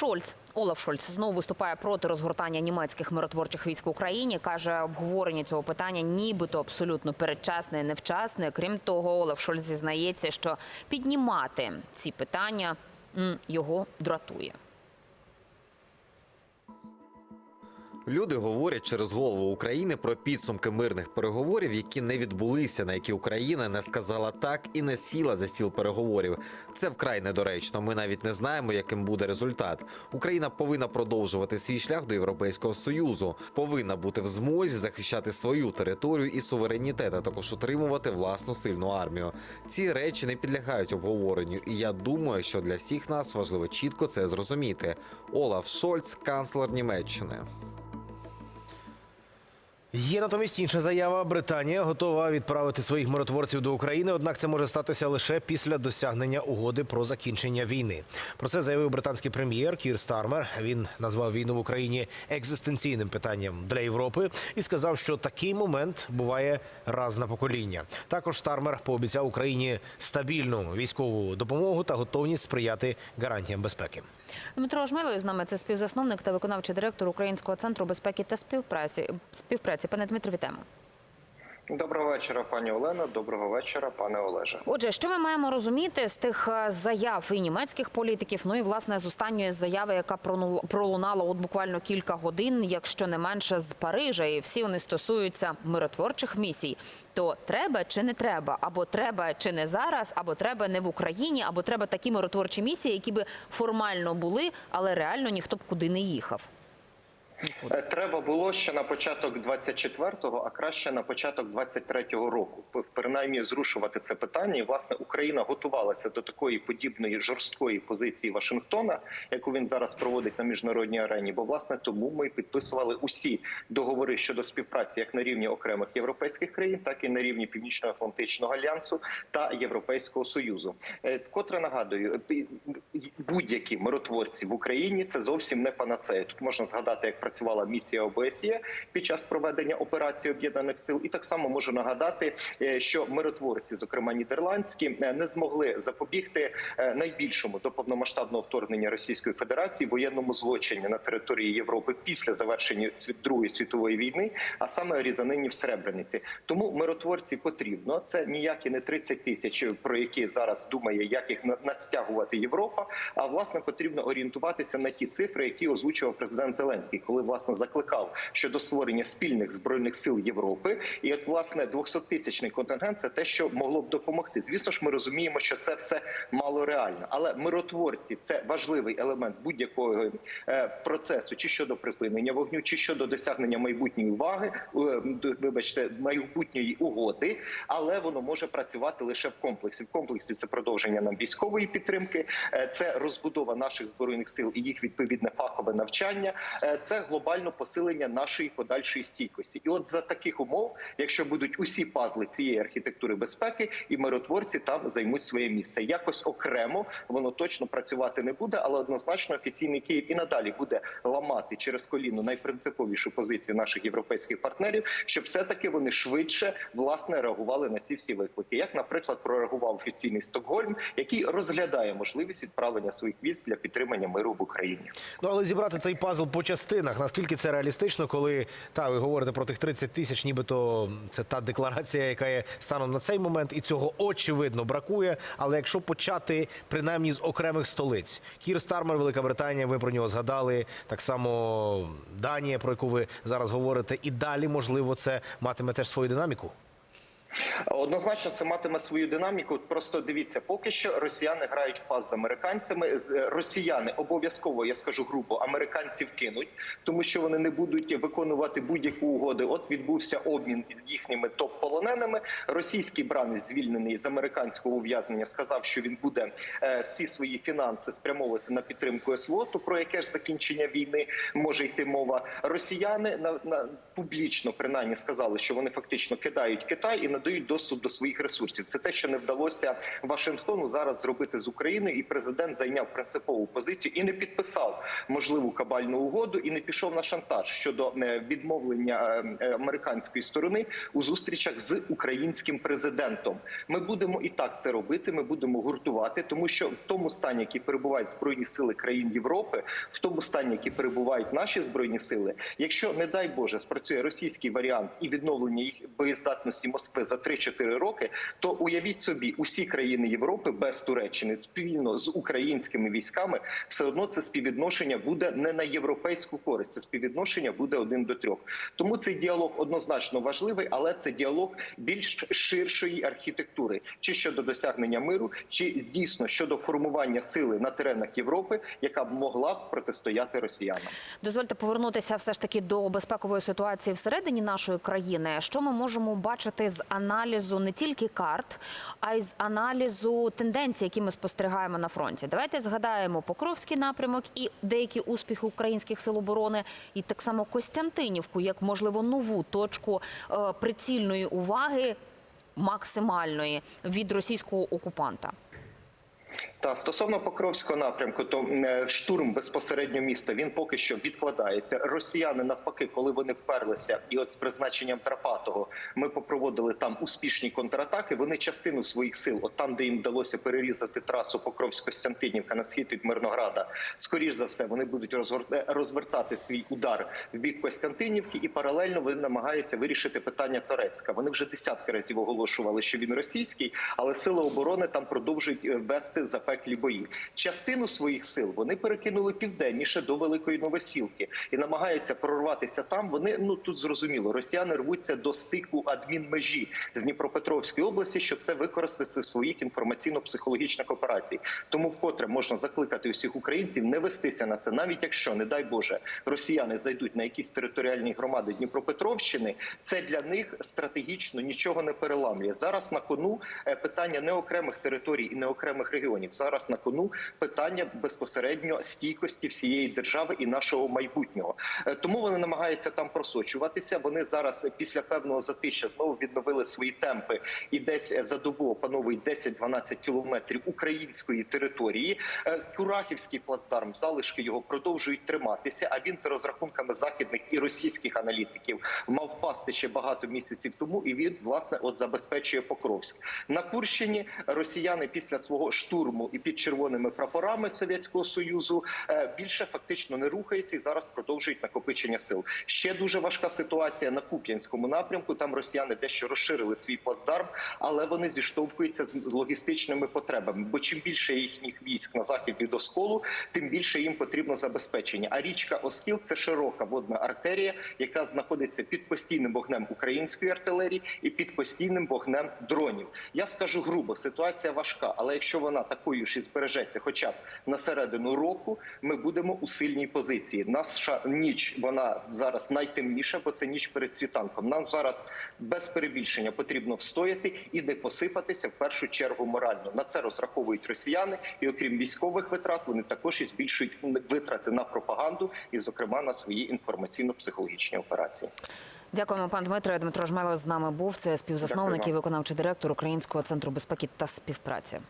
Шольц Олаф Шольц знову виступає проти розгортання німецьких миротворчих військ в Україні. каже, обговорення цього питання нібито абсолютно передчасне і невчасне. Крім того, Олаф Шольц зізнається, що піднімати ці питання його дратує. Люди говорять через голову України про підсумки мирних переговорів, які не відбулися, на які Україна не сказала так і не сіла за стіл переговорів. Це вкрай недоречно. Ми навіть не знаємо, яким буде результат. Україна повинна продовжувати свій шлях до Європейського союзу, повинна бути в змозі захищати свою територію і суверенітет, а також утримувати власну сильну армію. Ці речі не підлягають обговоренню, і я думаю, що для всіх нас важливо чітко це зрозуміти. Олаф Шольц, канцлер Німеччини. Є натомість інша заява. Британія готова відправити своїх миротворців до України. Однак це може статися лише після досягнення угоди про закінчення війни. Про це заявив британський прем'єр Кір Стармер. Він назвав війну в Україні екзистенційним питанням для Європи і сказав, що такий момент буває раз на покоління. Також Стармер пообіцяв Україні стабільну військову допомогу та готовність сприяти гарантіям безпеки. Дмитро Жмило з нами це співзасновник та виконавчий директор Українського центру безпеки та співпраці. Співпраці. Пане Дмитро, вітаємо. Доброго вечора, пані Олена. Доброго вечора, пане Олеже. Отже, що ми маємо розуміти з тих е, заяв і німецьких політиків? Ну і власне з останньої заяви, яка пролунала от буквально кілька годин, якщо не менше з Парижа, і всі вони стосуються миротворчих місій. То треба чи не треба, або треба чи не зараз, або треба не в Україні, або треба такі миротворчі місії, які би формально були, але реально ніхто б куди не їхав. Е, Треба було ще на початок 24-го, а краще на початок 23-го року. Принаймні зрушувати це питання. І власне Україна готувалася до такої подібної жорсткої позиції Вашингтона, яку він зараз проводить на міжнародній арені. Бо власне тому ми підписували усі договори щодо співпраці як на рівні окремих європейських країн, так і на рівні Північно-Атлантичного альянсу та Європейського союзу. Е, Вкотре нагадую, пі- будь-які миротворці в Україні це зовсім не панацея. Тут можна згадати, як працювала місія ОБСЄ під час проведення операції об'єднаних сил, і так само можу нагадати, е, що миротворці, зокрема нідерландські, е, не змогли запобігти е, найбільшому до повномасштабного вторгнення Російської Федерації воєнному злочині на території Європи після завершення Другої світової війни, а саме різанині в Сребрениці. Тому миротворці потрібно. Це ніякі не 30 тисяч, про які зараз думає, як їх настягувати Європа. А власне потрібно орієнтуватися на ті цифри, які озвучував президент Зеленський, коли власне закликав щодо створення спільних збройних сил Європи. І от власне 200-тисячний контингент це те, що могло б допомогти. Звісно ж, ми розуміємо, що це все мало реально, але миротворці це важливий елемент будь-якого е, процесу, чи щодо припинення вогню, чи щодо досягнення майбутньої уваги, е, вибачте, майбутньої угоди, але воно може працювати лише в комплексі. В комплексі це продовження нам військової підтримки, е, це розбудова наших збройних сил і їх відповідне фахове навчання. Це глобально посилення нашої подальшої стійкості. І от за таких умов, якщо будуть усі пазли цієї архітектури безпеки, і миротворці там займуть своє місце. Якось окремо воно точно працювати не буде, але однозначно офіційний Київ і надалі буде ламати через коліно найпринциповішу позицію наших європейських партнерів, щоб все таки вони швидше власне реагували на ці всі виклики. Як, наприклад, прореагував офіційний Стокгольм, який розглядає можливість відправлення своїх військ для підтримання миру в Україні. Ну але зібрати цей пазл по частинах. Наскільки це реалістично, коли та ви говорите про тих 30 тисяч, нібито це та декларація, яка є станом на цей момент, і цього очевидно бракує. Але якщо почати принаймні з окремих столиць, Кір Стармер, Велика Британія, ви про нього згадали. Так само Данія, про яку ви зараз говорите, і далі можливо це матиме теж свою динаміку. Однозначно, це матиме свою динаміку. Просто дивіться, поки що росіяни грають в пас з американцями. Е, Росіяни обов'язково, я скажу грубо, американців кинуть, тому що вони не будуть виконувати будь-яку угоду. От відбувся обмін їхніми топ-полоненими. Російський бранець, звільнений з американського ув'язнення, сказав, що він буде е, всі свої фінанси спрямовувати на підтримку СВО, то про яке ж закінчення війни може йти мова. Росіяни на, на публічно принаймні сказали, що вони фактично кидають Китай і надають доступ до своїх ресурсів. Це те, що не вдалося Вашингтону зараз зробити з Україною, і президент зайняв принципову позицію і не підписав можливу кабальну угоду, і не пішов на шантаж щодо е, відмовлення е, е, американської сторони у зустрічах з українським президентом. Ми будемо і так це робити. Ми будемо гуртувати, тому що в тому стані, який перебувають збройні сили країн Європи, в тому стані, які перебувають наші збройні сили, якщо не дай Боже спрацює російський варіант і відновлення їх боєздатності Москви за 3-4 роки, то уявіть собі, усі країни Європи без Туреччини спільно з українськими військами, все одно це співвідношення буде не на європейську користь. Це співвідношення буде один до трьох. Тому цей діалог однозначно важливий, але це діалог більш ширшої архітектури, чи щодо досягнення миру, чи дійсно щодо формування сили на теренах Європи, яка б могла протистояти росіянам. Дозвольте повернутися все ж таки до безпекової ситуації всередині нашої країни. Що ми можемо бачити з аналізу не тільки карт, а й з аналізу тенденцій, які ми спостерігаємо на фронті. Давайте згадаємо Покровський напрямок і деякі успіхи українських сил оборони, і так само Костянтинівку, як можливо нову точку е, прицільної уваги максимальної від російського окупанта. Та стосовно Покровського напрямку, то е, штурм безпосередньо міста він поки що відкладається. Росіяни навпаки, коли вони вперлися, і от з призначенням Тарпатого ми попроводили там успішні контратаки. Вони частину своїх сил, от там, де їм вдалося перерізати трасу Покровськ-Костянтинівка на схід від Мирнограда, скоріш за все, вони будуть розгор- розвертати свій удар в бік Костянтинівки, і паралельно вони намагаються вирішити питання Торецька. Вони вже десятки разів оголошували, що він російський, але сили оборони там продовжують е, вести запеклі бої. Частину своїх сил вони перекинули південніше до Великої Новосілки і намагаються прорватися там. Вони ну тут зрозуміло, росіяни рвуться до стику адмінмежі з Дніпропетровської області, щоб це використати в своїх інформаційно-психологічних операцій. Тому вкотре можна закликати усіх українців не вестися на це, навіть якщо, не дай Боже, росіяни зайдуть на якісь територіальні громади Дніпропетровщини. Це для них стратегічно нічого не переламлює. Зараз на кону е, питання не окремих територій і не окремих регіонів. Зараз на кону питання безпосередньо стійкості всієї держави і нашого майбутнього. Е, Тому вони намагаються там просочуватися. Вони зараз після певного затища знову відновили свої темпи і десь е, за добу опановують 10-12 кілометрів української території. Е, Курахівський плацдарм, залишки його продовжують триматися. А він за розрахунками західних і російських аналітиків мав впасти ще багато місяців тому. І він власне от забезпечує Покровськ на Курщині. Росіяни після свого штурму і під червоними прапорами Совєтського Союзу е, більше фактично не рухається і зараз продовжують накопичення сил. Ще дуже важка ситуація на Куп'янському напрямку. Там росіяни дещо розширили свій плацдарм, але вони зіштовхуються з логістичними потребами. Бо чим більше їхніх військ на захід від Осколу, тим більше їм потрібно забезпечення. А річка Оскіл це широка водна артерія, яка знаходиться під постійним вогнем української артилерії і під постійним вогнем дронів. Я скажу грубо, ситуація важка, але якщо вона такою ж і збережеться, хоча б на середину року, ми будемо у сильній позиції. Наша ніч вона зараз найтемніша, бо це ніч перед світанком. Нам зараз без перебільшення потрібно встояти і не посипатися в першу чергу морально. На це розраховують росіяни, і окрім військових витрат, вони також і збільшують витрати на пропаганду, і, зокрема, на свої інформаційно-психологічні операції. Дякуємо, пан Дмитро. Дмитро Жмело з нами був. Це співзасновник і виконавчий директор Українського центру безпеки та співпраці.